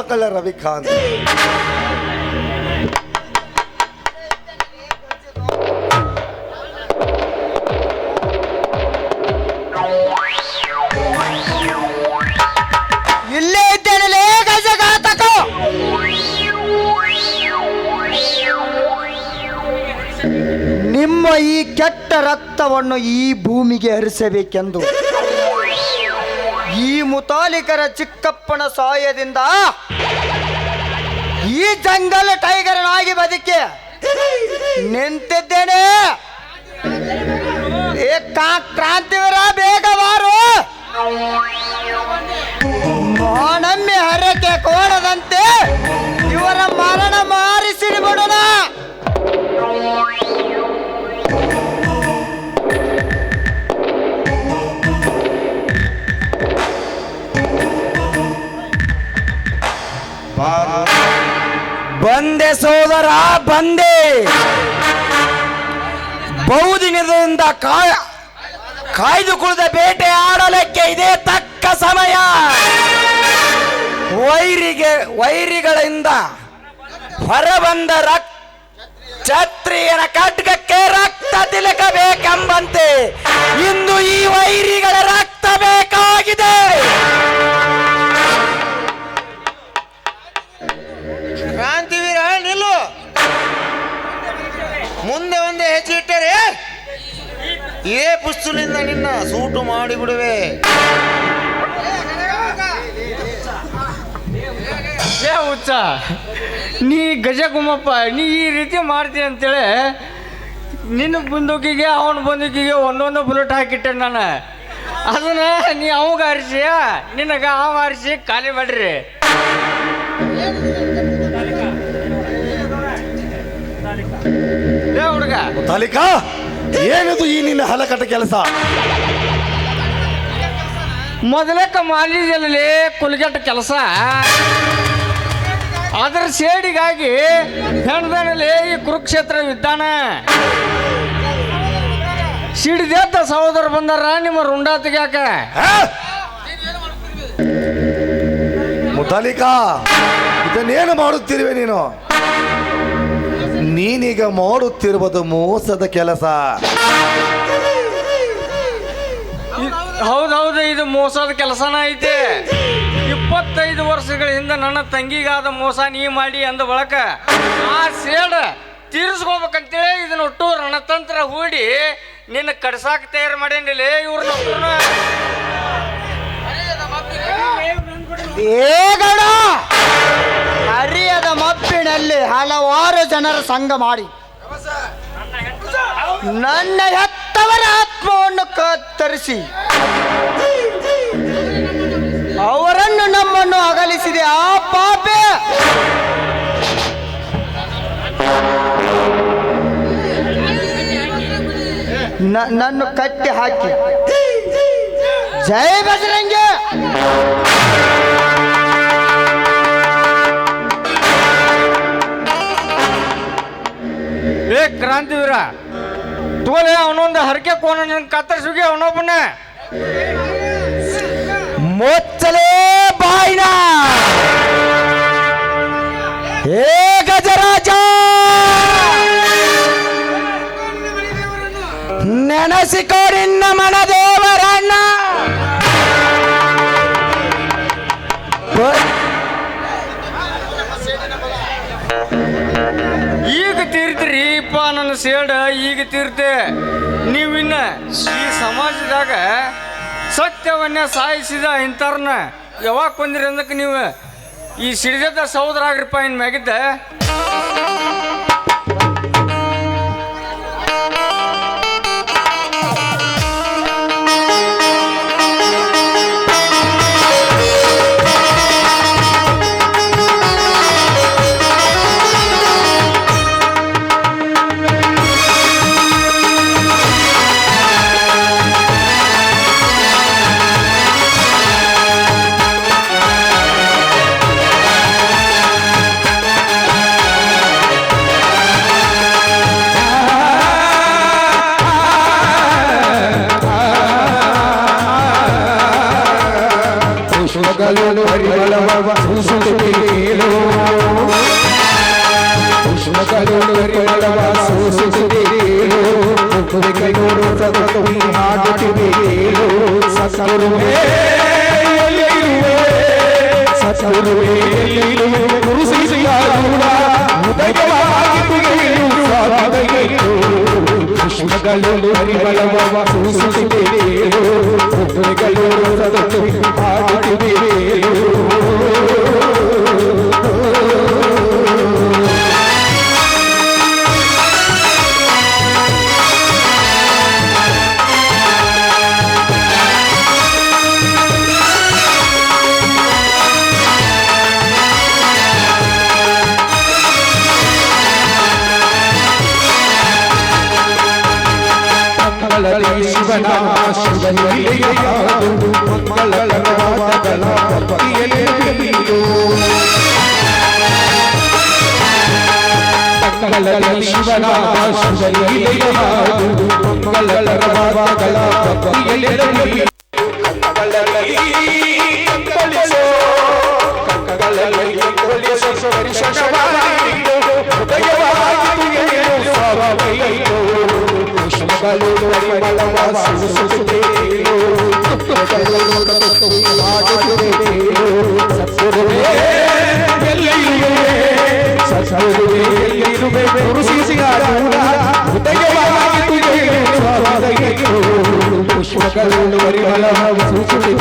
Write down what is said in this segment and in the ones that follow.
ರವಿ ರವಿಕಾಂತ್. ಇಲ್ಲೇ ಇದ್ದೇನೆ ನಿಮ್ಮ ಈ ಕೆಟ್ಟ ರಕ್ತವನ್ನು ಈ ಭೂಮಿಗೆ ಹರಿಸಬೇಕೆಂದು. ಈ ಮುತಾಲಿಕರ ಚಿಕ್ಕಪ್ಪನ ಸಹಾಯದಿಂದ ಈ ಜಂಗಲ್ ಟೈಗರ್ನಾಗಿ ಬದುಕಿ ನಿಂತಿದ್ದೇನೆ. ಏ ಕ್ರಾಂತಿವೀರ ಬೇಗ ಬಾರು ಹರಕೆ ಕೋಣದಂತೆ ಇವರ ಮರಣ ಮಾರಿಸಿಡಿ ಬಿಡೋಣ ಬಂದೆ ಸೋದರ, ಬಂದೆ. ಬಹುದಿನದಿಂದ ಕಾಯ ಕಾಯ್ದು ಕುಳಿದ ಬೇಟೆ ಆಡಲಿಕ್ಕೆ ಇದೇ ತಕ್ಕ ಸಮಯ. ವೈರಿಗೆ, ವೈರಿಗಳಿಂದ ಹೊರಬಂದ ರಕ್ ಛತ್ರಿಯನ ಖಡ್ಗಕ್ಕೆ ರಕ್ತ ತಿಲಕಬೇಕೆಂಬಂತೆ, ಇಂದು ಈ ವೈರಿಗಳ ರಕ್ತ ಬೇಕಾಗಿದೆ ಪುಸ್ತಲಿಂದ ನಿನ್ನ ಸೂಟು ಮಾಡಿಬಿಡುವೆ. ಏ ಹುಚ್ಚ ನೀ ಗಜ ಗುಮ್ಮಪ್ಪ ನೀ ಈ ರೀತಿ ಮಾಡ್ತಿ ಅಂತೇಳಿ ನಿನ್ನ ಬಂದೂಕಿಗೆ ಅವನ ಬಂದೂಕಿಗೆ ಒಂದೊಂದು ಬುಲೆಟ್ ಹಾಕಿಟ್ಟೆ ನಾನು. ಅದನ್ನ ನೀ ಅವಾಗ ಆರಿಸಿ ನಿನಗ ಅವ ಹಾರಿಸಿ ಖಾಲಿ ಮಾಡ್ರಿ. ಏ ಹುಡುಗ. ತಾಲಿಕಾ? ಏನದು ಈ ನಿನ್ನ ಹಲಕಟ ಕೆಲಸ? ಮೊದಲಕ್ಕ ಮಾಲಿದಲ್ಲಿ ಕುಲಗೆಟ್ಟ ಕೆಲಸ. ಅದರ ಸೇಡಿಗಾಗಿ ಹೆಣ್ದನಲ್ಲಿ ಈ ಕುರುಕ್ಷೇತ್ರ ವಿದ್ದಾನ. ಸಿಡಿದೇತ ಸಹೋದರ ಬಂದಾರ ನಿಮ್ಮ ರುಂಡ ತೆಗ್ಯಾಕ ಮುತಾಲಿಕಾ ಇದನ್ನೇನು ಮಾಡುತ್ತಿರುವೆ ನೀನು? ನೀನೀಗ ಮಾಡುತ್ತಿರುವುದು ಮೋಸದ ಕೆಲಸ. ಹೌದೌದು ಇದು ಮೋಸದ ಕೆಲಸನ ಐತೆ. ಇಪ್ಪತ್ತೈದು ವರ್ಷಗಳ ಹಿಂದೆ ನನ್ನ ತಂಗಿಗಾದ ಮೋಸ ನೀ ಮಾಡಿ ಅಂದ ಬಳಕ ಆ ಸೇಡ ತೀರಿಸ್ಕೋಬೇಕಂತೇಳಿ ಇದನ್ನ ಒಟ್ಟು ರಣತಂತ್ರ ಹೂಡಿ ನಿನ್ನ ಕಡ್ಸಾಕ ತಯಾರು ಮಾಡೇನಿಲ್ಲ ಇವ್ರನ್ನ ಬೇಗಣ ಹರಿಯದ ಮಬ್ಬಿನಲ್ಲಿ ಹಲವಾರು ಜನರ ಸಂಘ ಮಾಡಿ. ನನ್ನ ಹೆತ್ತವರ ಆತ್ಮವನ್ನು ಕತ್ತರಿಸಿ. ಅವರನ್ನು ನಮ್ಮನ್ನು ಅಗಲಿಸಿದೆ. ಆ ಪಾಪೆ. ನನ್ನ ಕಟ್ಟಿ ಹಾಕಿ ಜೈ ಬಜರಂಗೆ. ಕ್ರಾಂತಿವೀರ ತೋಲೆ ಅವನೊಂದು ಹರಕೆ ಕೋಣ ಕತ್ತರಿಸುಗೆ ಅವನೊಬ್ಬನ. ಮೊಚ್ಚಲೇ ಬಾಯಿನ. ಏ ಗಜರಾಜ. ನೆನೆಸಿಕೋ ನಿನ್ನ ಮನದೇವರಣ್ಣ. ನನ್ನ ಸೇಡ ಈಗ ತೀರ್ತೆ. ನೀವಿನ್ನ ಈ ಸಮಾಜದಾಗ ಸತ್ಯವನ್ನ ಸಾಯಿಸಿದ ಇಂಥವ್ರನ್ನ ಯಾವಾಗ ಬಂದಿರಿ ಅಂದಕ್ಕೆ ನೀವು ಈ ಸಿಡಿದ ಸಹೋದರ ಆಗ್ರಿಪ್ಪ ಇನ್ ಮ್ಯಾಗಿದ್ದ? ಹರಿಬಲವ ಸೂಸುತ್ತೇಳು ಕುದುರೆಗಳು ಸತತವು ಹಾಡುತ್ತಿದ್ದೇಳು ಸತ್ಗುರುವೇ ಎಲ್ಲಿರುವೆ ಸತ್ಗುರುವೇ ಎಲ್ಲಿರುವೆ ಗುರು ಶಿಷ್ಯಾರೂಢ ಉದಯವಾಗಿ ತುಗಿಯಲು ಸಾಧನೆಯು ಪುಷ್ಪಗಳು ಹರಿಬಲವ ಸೂಸುತ್ತೇಳು ಕುದುರೆಗಳು ಸತತವು ಹಾಡುತ್ತಿದ್ದೇಳು ಶಿವನಿಗೆಯಾದು ಮಂಗಳಗಳ ವಾದಗಳ ಭಕ್ತಿಯಲ್ಲಿ ಬೆಳೆಯು. ಮಂಗಳದಲ್ಲಿ ಶಿವನ ಶಿವನಿಗೆಯಾದು ಮಂಗಳಗಳ ವಾದಗಳ ಭಕ್ತಿಯಲ್ಲಿ ಬೆಳೆಯು. ಕಂಗಳಲ್ಲಿ ಕಂಗೊಳಿಸೋ, పుష్పకలు వరి బలవ సూచుడు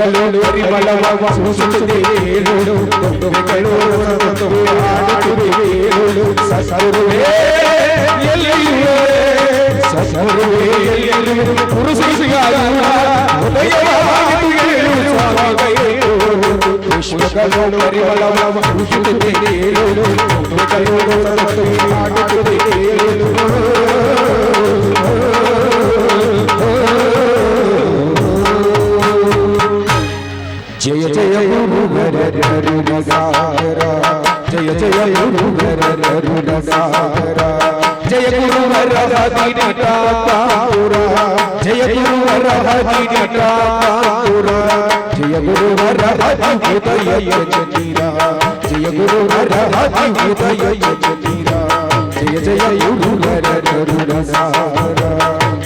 ಪುಷ್ಪಗಳು ಪರಿಮಳವ ಸೂಸುತ್ತೇಳು ಕೊಂಡುಮೆಗಳು ಸತತವು ಹಾಡುತ್ತಿದ್ದೇಳು ಸಸರುವೆ ಎಲ್ಲಿರುವೆ ಸಸರುವೆ ಎಲ್ಲಿರುವೆ ಪುರುಷಿಗಾರ ಹೃದಯವಾಗಿ ತುಗಿಯಲು జయ జయ గురుగర కరుణ సాగర జయ జయ గురుగర కరుణ సాగర జయ గురువర హరిటాపురా జయ గురువర హరిటాపురా జయ గురువర హరితయ జతీరా జయ గురువర హరితయ జతీరా జయ జయ గురువర కరుణ సాగర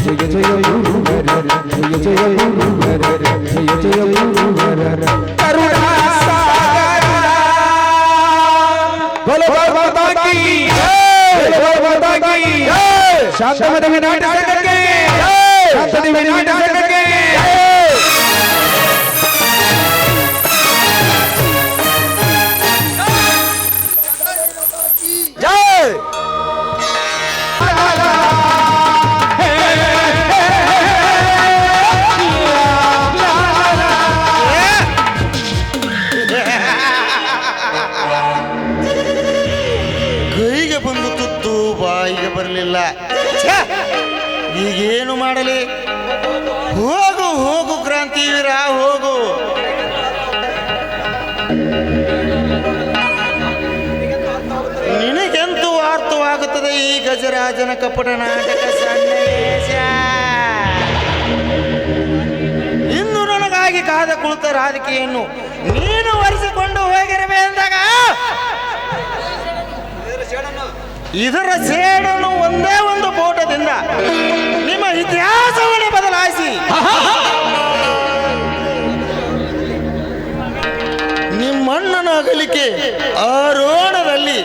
జయ జయ గురు హర జయ జయ గురు హర జయ జయ గురు హర కరుణా సాగర में नाटक करके शांत में नाटक करके ಈಗೇನು ಮಾಡಲಿ? ಹೋಗು ಹೋಗು ಕ್ರಾಂತಿವೀರ ಹೋಗು. ನಿನಗೆಂತೂ ಅರ್ಥವಾಗುತ್ತದೆ ಈ ಗಜರಾಜನ ಕಪಟ ನಾಟಕ ಸನ್ನಿವೇಶ? ಇಂದು ನನಗಾಗಿ ಕಾದ ಕುಳಿತ ರಾಜಕೀಯನ್ನು ನೀನು ಒರೆಸಿಕೊಂಡು ಹೋಗಿರಬೇ ಅಂದಾಗ ಇದರ ಸೇಡನ್ನು ಒಂದೇ ಒಂದು ಫೋಟೋದಿಂದ ನಿಮ್ಮ ಇತಿಹಾಸವನ್ನೇ ಬದಲಾಯಿಸಿ. ನಿಮ್ಮಣ್ಣನ ಅಗಲಿಕೆ ಆರೋಣದಲ್ಲಿ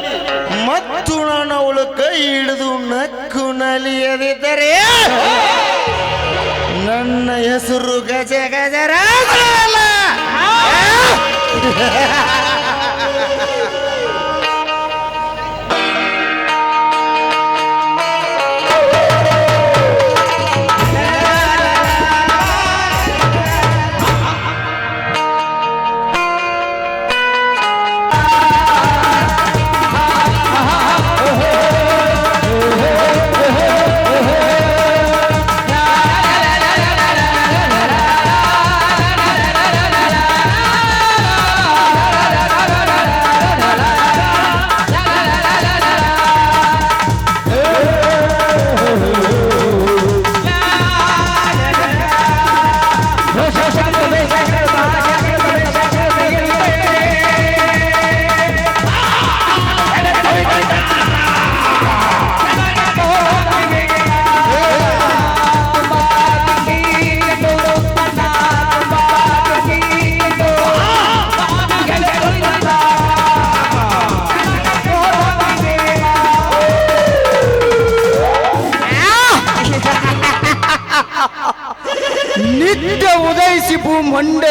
ಮತ್ತು ನಾನು ಕೈ ಹಿಡಿದು ನಕ್ಕು ನಲಿಯದಿದ್ದರೆ ನನ್ನ ಹೆಸರು ಗಜ ಗಜರಾಜ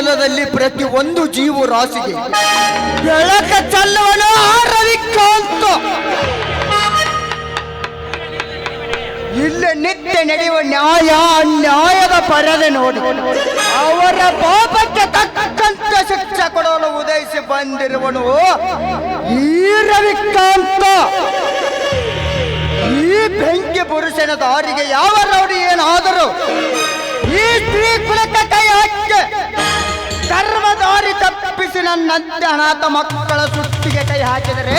ಭೂಮಂಡಲದಲ್ಲಿ ಪ್ರತಿ ಒಂದು ಜೀವ ರಾಶಿಗೆ. ಬೆಳಕ ಚೆಲ್ಲುವನು ಆ ರವಿಕಾಂತ ಇಲ್ಲಿ ನಿತ್ಯ ನಡೆಯುವ ನ್ಯಾಯ ಅನ್ಯಾಯದ ಪರದೆ ನೋಡಿ. ಅವರ ಪಾಪಕ್ಕೆ ತಕ್ಕಂತ ಶಿಕ್ಷೆ ಕೊಡಲು ಉದಯಿಸಿ ಬಂದಿರುವನು ಈ ರವಿಕಾಂತ ಈ ಬೆಂಕಿ ಪುರುಷನ ದಾರಿಗೆ ಯಾವ ರೌಡಿ ಏನಾದರೂ ಈ ಸ್ತ್ರೀ ಕುಲಕ್ಕೆ ಕೈ ಹಾಕಿ. ಧರ್ಮ ದಾರಿ ತಪ್ಪಿಸಿ ನನ್ನಂತೆ ಅನಾಥ ಮಕ್ಕಳ ಸುತ್ತಿಗೆ ಕೈ ಹಾಕಿದರೆ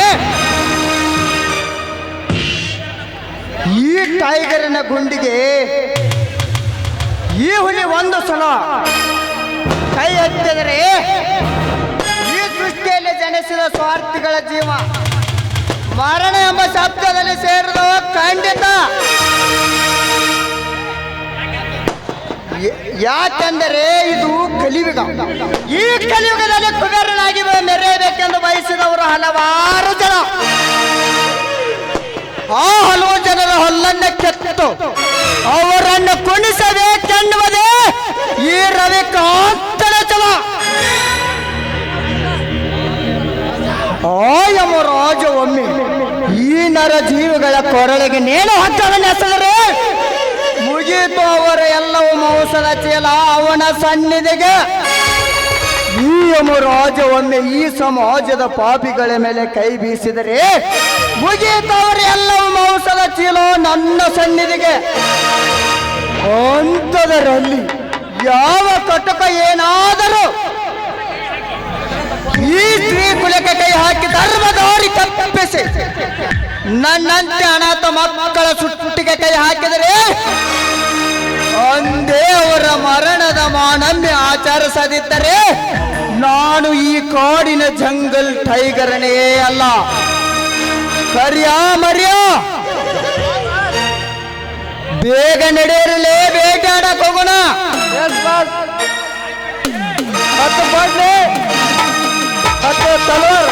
ಈ ಟೈಗರಿನ ಗುಂಡಿಗೆ ಈ ಹುಲಿ ಒಂದು ಸಲ ಕೈ ಎತ್ತಿದರೆ ಈ ಸೃಷ್ಟಿಯಲ್ಲಿ ಜನಿಸಿದ ಸ್ವಾರ್ಥಿಗಳ ಜೀವ ಮರಣ ಎಂಬ ಶಬ್ದದಲ್ಲಿ ಸೇರಿದವ ಖಂಡಿತ. ಯಾಕೆಂದರೆ ಇದು ಕಲಿಯುಗ. ಈ ಕಲಿಯುಗದಲ್ಲಿ ಕುಬೇರನಾಗಿ ಮೆರೆಯಬೇಕೆಂದು ಬಯಸಿದವರು ಹಲವಾರು ಜನ. ಆ ಹಲವು ಜನರ ಹೊಲ್ಲನ್ನ ಕೆತ್ತು. ಅವರನ್ನು ಕುಣಿಸಬೇಕೆನ್ನುವುದೇ ಈ ರವಿಕಾಂತನ ಚಲ ಆಯಮ ರಾಜ ಒಮ್ಮೆ ಈ ನರ ಜೀವಿಗಳ ಕೊರಳಿಗೆ ನೇಣು ಹಾಕವನ್ನ ಮುಗೀತು ಅವರ ಎಲ್ಲವೂ ಮೌಸದ ಚೀಲ ಅವನ ಸನ್ನಿಧಿಗೆ. ಈ ಯಮರಾಜ ಒಮ್ಮೆ ಈ ಸಮಾಜದ ಪಾಪಿಗಳ ಮೇಲೆ ಕೈ ಬೀಸಿದರೆ ಮುಗೀತು ಅವರ ಎಲ್ಲವೂ ಮೌಸದ ಚೀಲ ನನ್ನ ಸನ್ನಿಧಿಗೆ. ಅಂಥದರಲ್ಲಿ ಯಾವ ಕಟಕ ಏನಾದರೂ ಈ ಸ್ತ್ರೀ ಕುಲಕ್ಕೆ ಕೈ ಹಾಕಿ ಧರ್ಮದಾರಿ ತಪ್ಪಿಸಿ ನನ್ನಂತೆ ಅನಾಥ ಮಕ್ಕಳ ಸುಟ್ಟಿಗೆ ಕೈ ಹಾಕಿದರೆ ಒಂದೇ ಅವರ ಮರಣದ ಮಾನನ್ನೇ ಆಚರಿಸದಿದ್ದರೆ ನಾನು ಈ ಕಾಡಿನ ಜಂಗಲ್ ಟೈಗರನೇ ಅಲ್ಲ. ಕರಿಯಾ ಮರ್ಯಾ. ಬೇಗ ನಡೆಯರಲೇ ಬೇಟಾಡಕ್ ಹೋಗೋಣ. ಮತ್ತೆ ತಲವಾರ್.